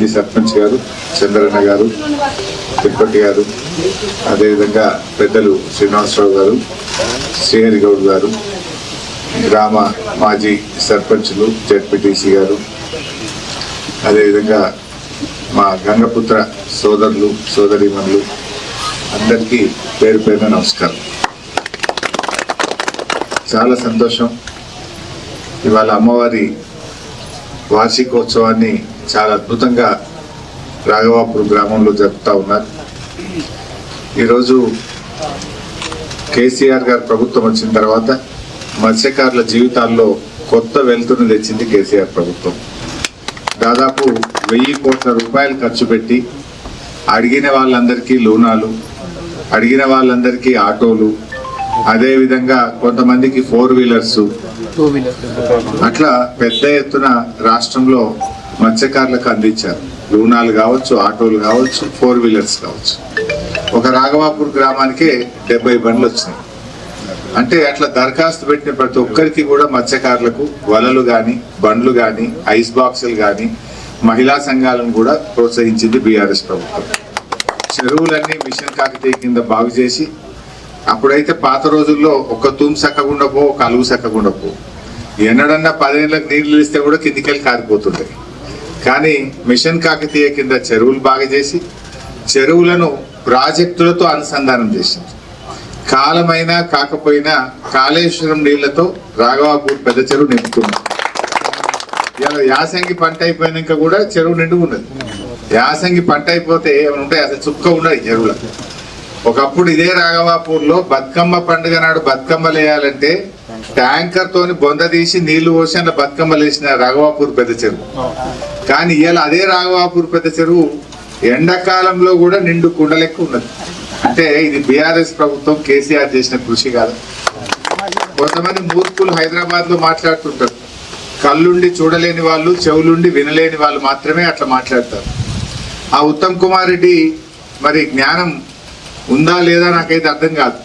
మాజీ సర్పంచ్ గారు చంద్రన్న గారు తిరుపతి గారు అదేవిధంగా పెద్దలు శ్రీనివాసరావు గారు శ్రీహరి గౌడ్ గారు గ్రామ మాజీ సర్పంచ్లు జడ్పీటీసీ గారు అదేవిధంగా మా గంగపుత్ర సోదరులు సోదరీమణులు అందరికీ పేరు పేరున నమస్కారం. చాలా సంతోషం. ఇవాళ అమ్మవారి వార్షికోత్సవాన్ని చాలా అద్భుతంగా రాఘవాపూర్ గ్రామంలో జరుపుతా ఉన్నారు. ఈరోజు కేసీఆర్ గారు ప్రభుత్వం వచ్చిన తర్వాత మత్స్యకారుల జీవితాల్లో కొత్త వెలుతురుని తెచ్చింది కేసీఆర్ ప్రభుత్వం. దాదాపు వెయ్యి కోట్ల రూపాయలు ఖర్చు పెట్టి అడిగిన వాళ్ళందరికీ లోనాలు అడిగిన వాళ్ళందరికీ ఆటోలు అదేవిధంగా కొంతమందికి ఫోర్ వీలర్స్ అట్లా పెద్ద ఎత్తున రాష్ట్రంలో మత్స్యకారులకు అందించారు. రుణాలు కావచ్చు ఆటోలు కావచ్చు ఫోర్ వీలర్స్ కావచ్చు. ఒక రాఘవాపూర్ గ్రామానికే డెబ్బై బండ్లు వచ్చినాయి. అంటే అట్లా దరఖాస్తు పెట్టిన ప్రతి ఒక్కరికి కూడా మత్స్యకారులకు వలలు కానీ బండ్లు కానీ ఐస్ బాక్సులు కానీ మహిళా సంఘాలను కూడా ప్రోత్సహించింది బీఆర్ఎస్ ప్రభుత్వం. చెరువులన్నీ మిషన్ కాకతీయ కింద బాగు చేసి అప్పుడైతే పాత రోజుల్లో ఒక తూమ్ సక్కకుండా పో ఒక అలుగు సక్కకుండా పో. ఎన్నడన్నా పదేళ్ళకి నీళ్ళు ఇస్తే కూడా కిందికెళ్ళి కారిపోతుంటాయి కానీ మిషన్ కాకతీయ కింద చెరువులు బాగా చేసి చెరువులను ప్రాజెక్టులతో అనుసంధానం చేసింది కాలమైనా కాకపోయినా కాళేశ్వరం నీళ్ళతో రాఘవాపూర్ పెద్ద చెరువు నింపుతుంది ఇలా యాసంగి పంట అయిపోయినాక కూడా చెరువు నిండు ఉన్నది యాసంగి పంట అయిపోతే ఏమైనా ఉంటాయి అసలు చుక్క ఉన్నది చెరువుల. ఒకప్పుడు ఇదే రాఘవాపూర్లో బతుకమ్మ పండుగ నాడు బతుకమ్మలు వేయాలంటే ట్యాంకర్ తోని బొంద తీసి నీళ్ళు పోసి అలా బతుకమ్మలు రాఘవాపూర్ పెద్ద చెరువు. కానీ ఇవాళ అదే రాఘవాపూర్ పెద్ద చెరువు ఎండాకాలంలో కూడా నిండు కుండలెక్క ఉన్నది. అంటే ఇది బీఆర్ఎస్ ప్రభుత్వం కేసీఆర్ చేసిన కృషి కాదు. కొంతమంది మూర్ఖులు హైదరాబాద్లో మాట్లాడుతుంటారు. కళ్ళుండి చూడలేని వాళ్ళు చెవులుండి వినలేని వాళ్ళు మాత్రమే అట్లా మాట్లాడతారు. ఆ ఉత్తమ్ కుమార్ రెడ్డి మరి జ్ఞానం ఉందా లేదా నాకైతే అర్థం కాదు.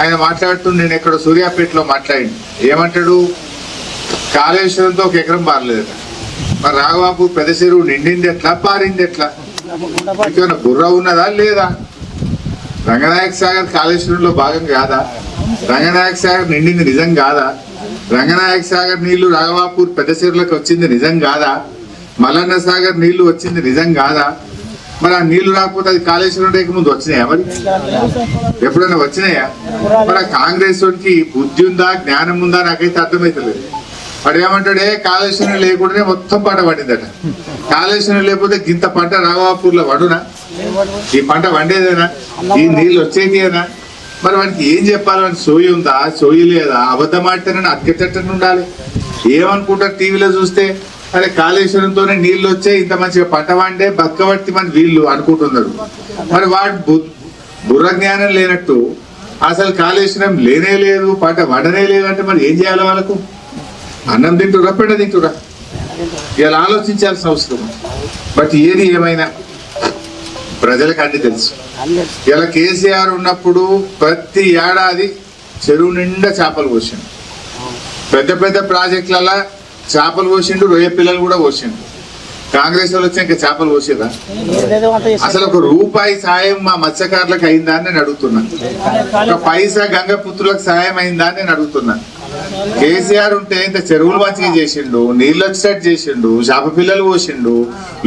ఆయన మాట్లాడుతూ నేను ఎక్కడ సూర్యాపేటలో మాట్లాడి ఏమంటాడు? కాళేశ్వరంతో ఒక ఎకరం పారలేదు. మరి రాఘబాబు పెద్ద చెరువు నిండింది ఎట్లా? పారింది ఎట్లా? ఇంకేమైనా బుర్ర ఉన్నదా లేదా? రంగనాయక సాగర్ కాళేశ్వరంలో భాగం కాదా? రంగనాయక సాగర్ నిండింది నిజం కాదా? రంగనాయక సాగర్ నీళ్ళు రాఘవాపూర్ పెద్ద చెరువులకు వచ్చింది నిజం కాదా? మల్లన్న సాగర్ నీళ్ళు వచ్చింది నిజం కాదా? మరి ఆ నీళ్ళు రాకపోతే అది కాళేశ్వరం రేఖ ముందు వచ్చినాయా మరి? ఎప్పుడైనా వచ్చినాయా? మరి ఆ కాంగ్రెస్ వాడికి బుద్ధి ఉందా జ్ఞానం ఉందా? నాకైతే అర్థమైతలేదు. వాడు ఏమంటాడే కాళేశ్వరం లేకుండానే మొత్తం పంట పండిందట. కాళేశ్వరం లేకపోతే గింత పంట రాఘవాపూర్లో వడునా ఈ పంట వండేదేనా ఈ నీళ్ళు వచ్చేదేనా మరి వానికి ఏం చెప్పాలి? వానికి సోయి ఉందా? సోయి లేదా? అబద్ధం ఆడితేనే అతికెట్టని ఉండాలి. ఏమనుకుంటారు టీవీలో చూస్తే? అరే కాళేశ్వరంతోనే నీళ్ళు వచ్చే ఇంత మంచిగా పంట వండే బతకబట్టి మన వీళ్ళు అనుకుంటున్నారు. మరి వాడు బుర్ర జ్ఞానం లేనట్టు అసలు కాళేశ్వరం లేనే లేదు పంట వండనే లేదు అంటే మరి ఏం చేయాలి వాళ్ళకు? అన్నం తింటురా పెండ తింటురా ఇలా ఆలోచించాల్సిన అవసరం బట్ ఏది ఏమైనా ప్రజలకు అన్ని తెలుసు. ఇలా కేసీఆర్ ఉన్నప్పుడు ప్రతి ఏడాది చెరువు నిండా చేపలు పోసిండు పెద్ద పెద్ద ప్రాజెక్టులలో చేపలు పోసిండు రొయ్య పిల్లలు కూడా పోసిండు కాంగ్రెస్ వాళ్ళు వచ్చి ఇంకా చేపలు పోసేదా అసలు ఒక రూపాయి సాయం మా మత్స్యకారులకు అయిందా అని నేను అడుగుతున్నాను ఒక పైసా గంగపుత్రులకు సాయం అయిందా అని నేను అడుగుతున్నాను కేసీఆర్ ఉంటే ఇంత చెరువులు మంచిగా చేసిండు నీళ్ళు వచ్చేటట్టు చేసిండు చేప పిల్లలు పోసిండు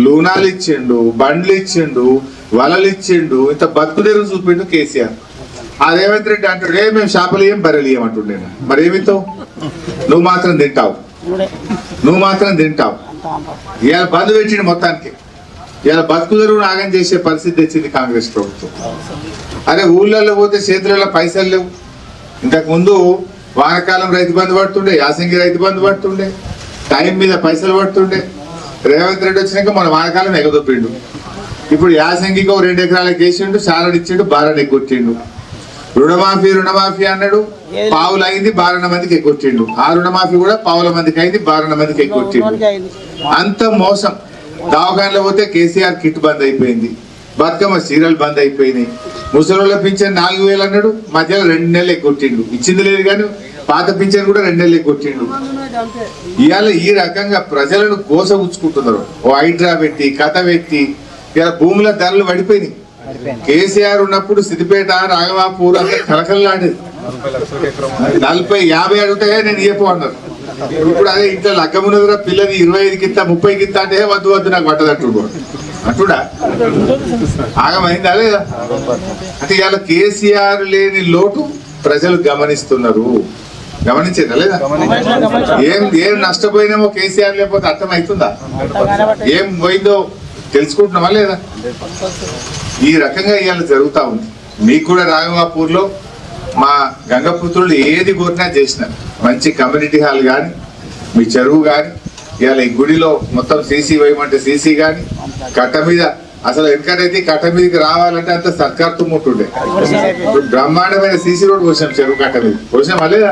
లూనాలు ఇచ్చిండు బండ్లు ఇచ్చిండు వలలు ఇచ్చిండు ఇంత బతుకు తెరువు చూపిండు కేసీఆర్. ఆ రేవంత్ రెడ్డి అంటాడు ఏ మేము చేపలు ఏం బర్రెలు ఏమంటుండే మరి ఏమితో? నువ్వు మాత్రం తింటావు. నువ్వు మాత్రం తింటావు. ఇవాళ బంద్ పెట్టిండు మొత్తానికి. ఇవాళ బతుకు తెరువు నాగం చేసే పరిస్థితి తెచ్చింది కాంగ్రెస్ ప్రభుత్వం. అరే ఊళ్ళల్లో పోతే చేతులలో పైసలు లేవు. ఇంతకుముందు వానకాలం రైతు బంధు పడుతుండే యాసంగి రైతు బంధు పడుతుండే టైం మీద పైసలు పడుతుండే. రేవంత్ రెడ్డి వచ్చినాక మన వానకాలం ఎగదొప్పిండు ఇప్పుడు యాసంగికి ఓ రెండు ఎకరాలకు వేసిండు సారడు ఇచ్చిండు బారని ఎగ్గొట్టిండు. రుణమాఫీ రుణమాఫీ అన్నాడు పావులు అయింది బారణ మందికి ఎగ్గొట్టిండు. ఆ రుణమాఫీ కూడా పావుల మందికి అయింది బారణ మందికి ఎగ్గొట్టిండు. అంత మోసం. దవాఖానలో పోతే కేసీఆర్ కిట్ బంద్ అయిపోయింది. బతుకమ్మ సీరియల్ బంద్ అయిపోయినాయి ముసలోళ్ళ పింఛన్ నాలుగు వేలు అన్నాడు. మధ్యలో రెండు నెలలు కొట్టిండు. ఇచ్చింది లేదు కానీ పాత పింఛన్ కూడా రెండు రెండేళ్ళు కొట్టిండు. ఇవాళ ఈ రకంగా ప్రజలను కోస ఉంచుకుంటున్నారు ఓ హైడ్రా పెట్టి కథ పెట్టి ఇలా భూముల ధరలు పడిపోయినాయి. కేసీఆర్ ఉన్నప్పుడు సిద్దిపేట రాఘవాపూర్ అంతా కలకలలాడేది నలభై యాభై అడుగుతాయా నేను చెప్పు అన్నారు. ఇప్పుడు అదే ఇంట్లో లగ్గమున్నదిరా పిల్లని ఇరవై ఐదు కింద ముప్పై కింద అంటే వద్దు వద్దు నాకు పట్టదట్టు అటుడా ఆగమైందా లేదా? అంటే ఇవాళ కేసీఆర్ లేని లోటు ప్రజలు గమనిస్తున్నారు. గమనించేదా లేదా? ఏం ఏం నష్టపోయినామో కేసీఆర్ లేకపోతే అర్థమవుతుందా? ఏం పోయిందో తెలుసుకుంటున్నామా లేదా? ఈ రకంగా ఇవాళ జరుగుతా ఉంది. మీకు కూడా రాఘవాపూర్లో మా గంగపుత్రులు ఏది కోరినా చేసినారు. మంచి కమ్యూనిటీ హాల్ కానీ మీ చెరువు కానీ ఇవాళ ఈ గుడిలో మొత్తం సీసీ వేయమంటే సీసీ కానీ కట్ట మీద అసలు ఎందుకంటే కట్ట మీదకి రావాలంటే అంత సర్కార్ తుమ్ముంటుండే ఇప్పుడు బ్రహ్మాండమైన సీసీ రోడ్ పోసాం చెరువు కట్ట మీద. పోసాం అలేదా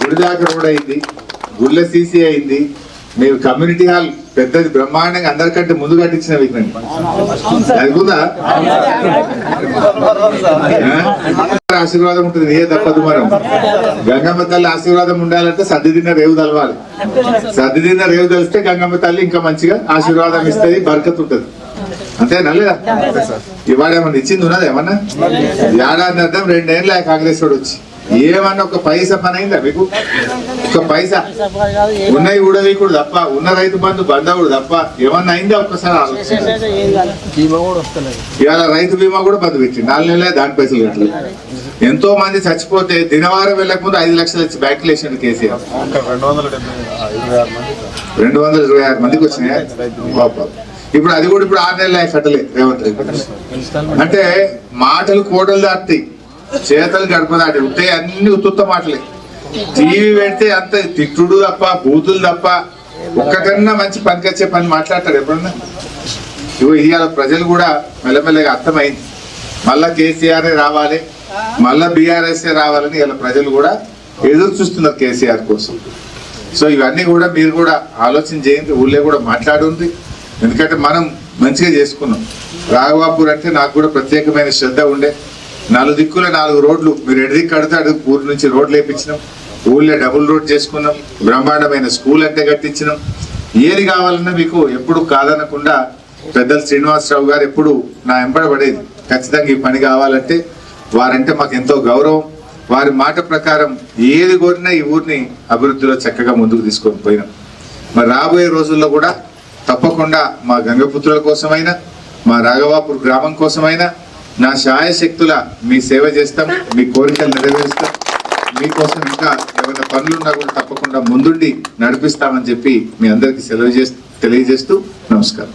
గుడి దాకా రోడ్ అయింది గుళ్ళ సీసీ అయింది మీరు కమ్యూనిటీ హాల్ పెద్దది బ్రహ్మాండంగా అందరికంటే ముందు కట్టించిన విఘ్నం అది కూడా. ఆశీర్వాదం ఉంటుంది ఏ తప్పదు మనం. గంగమ్మ తల్లి ఆశీర్వాదం ఉండాలంటే సర్ది తిన్న రేవు తలవాలి. సర్ది తిన్న రేవు తెలిస్తే గంగమ్మ తల్లి ఇంకా మంచిగా ఆశీర్వాదం ఇస్తుంది బరకత్ ఉంటుంది. అంతేనా లేదా? ఇవాడ ఏమన్నా ఇచ్చింది ఉన్నది ఏమన్నా? ఏడాది అర్థం రెండేళ్ళ కాంగ్రెస్ వాడు వచ్చి. ఏమన్నా ఒక పైసా పని అయిందా మీకు? ఒక పైసా? ఉన్నాయి ఉడవీకుడు తప్ప ఉన్న రైతు బంధు బంధవుడు తప్ప ఏమన్నా అయిందా ఒక్కసారి ఇవాళ రైతు బీమా కూడా పెట్టింది నాలుగు నెలలే దాని పైసలు కట్టలేదు ఎంతో మంది చచ్చిపోతే దినవారం వెళ్ళక ముందు ఐదు లక్షలు వచ్చి వేసాడు కేసీఆర్. రెండు వందల ఇరవై ఆరు మందికి వచ్చినాయి? పాపం. ఇప్పుడు అది కూడా ఇప్పుడు ఆరు నెలలు కట్టలే రేవంత్ రెడ్డి. అంటే మాటలు కోటలు దాటుతాయి చేతలు గడపదాటి ఉంటాయి అన్ని ఉత్తుత్త మాటలే. టీవీ పెడితే అంత తిట్టుడు తప్ప బూతులు తప్ప ఒక్కటన్నా మంచి పనికొచ్చే పని మాట్లాడతారు ఎప్పుడన్నా? ఇగో ఇవాళ ప్రజలు కూడా మెల్లమెల్లగా అర్థమైంది. మళ్ళా కేసీఆర్ రావాలి మళ్ళా బీఆర్ఎస్ఏ రావాలని ఇలా ప్రజలు కూడా ఎదురు చూస్తున్నారు కేసీఆర్ కోసం. సో ఇవన్నీ కూడా మీరు కూడా ఆలోచన చేయండి ఊళ్ళో కూడా మాట్లాడుంది ఎందుకంటే మనం మంచిగా చేసుకున్నాం. రాఘవాపూర్ అంటే నాకు కూడా ప్రత్యేకమైన శ్రద్ధ ఉండే. నాలుగు దిక్కుల నాలుగు రోడ్లు. మీరు ఎడిది కడితే అడుగు ఊరు నుంచి రోడ్లు వేయించినాం ఊళ్ళో డబుల్ రోడ్ చేసుకున్నాం. బ్రహ్మాండమైన స్కూల్ అంటే కట్టించినాం. ఏది కావాలన్నా మీకు ఎప్పుడు కాదనకుండా పెద్దలు శ్రీనివాసరావు గారు ఎప్పుడు నా ఎంబడబడేది ఖచ్చితంగా ఈ పని కావాలంటే వారంటే మాకు ఎంతో గౌరవం. వారి మాట ప్రకారం ఏది కోరినా ఈ ఊరిని అభివృద్ధిలో చక్కగా ముందుకు తీసుకొని పోయినాం. మరి రాబోయే రోజుల్లో కూడా తప్పకుండా మా గంగపుత్రుల కోసమైనా మా రాఘవాపూర్ గ్రామం కోసమైనా నా శాయశక్తుల మీ సేవ చేస్తాం మీ కోరికలు నెరవేరుస్తాం. మీకోసం ఇంకా ఏమైనా పనులున్నా కూడా తప్పకుండా ముందుండి నడిపిస్తామని చెప్పి మీ అందరికీ సెలవు చేస్తూ తెలియజేస్తూ నమస్కారం.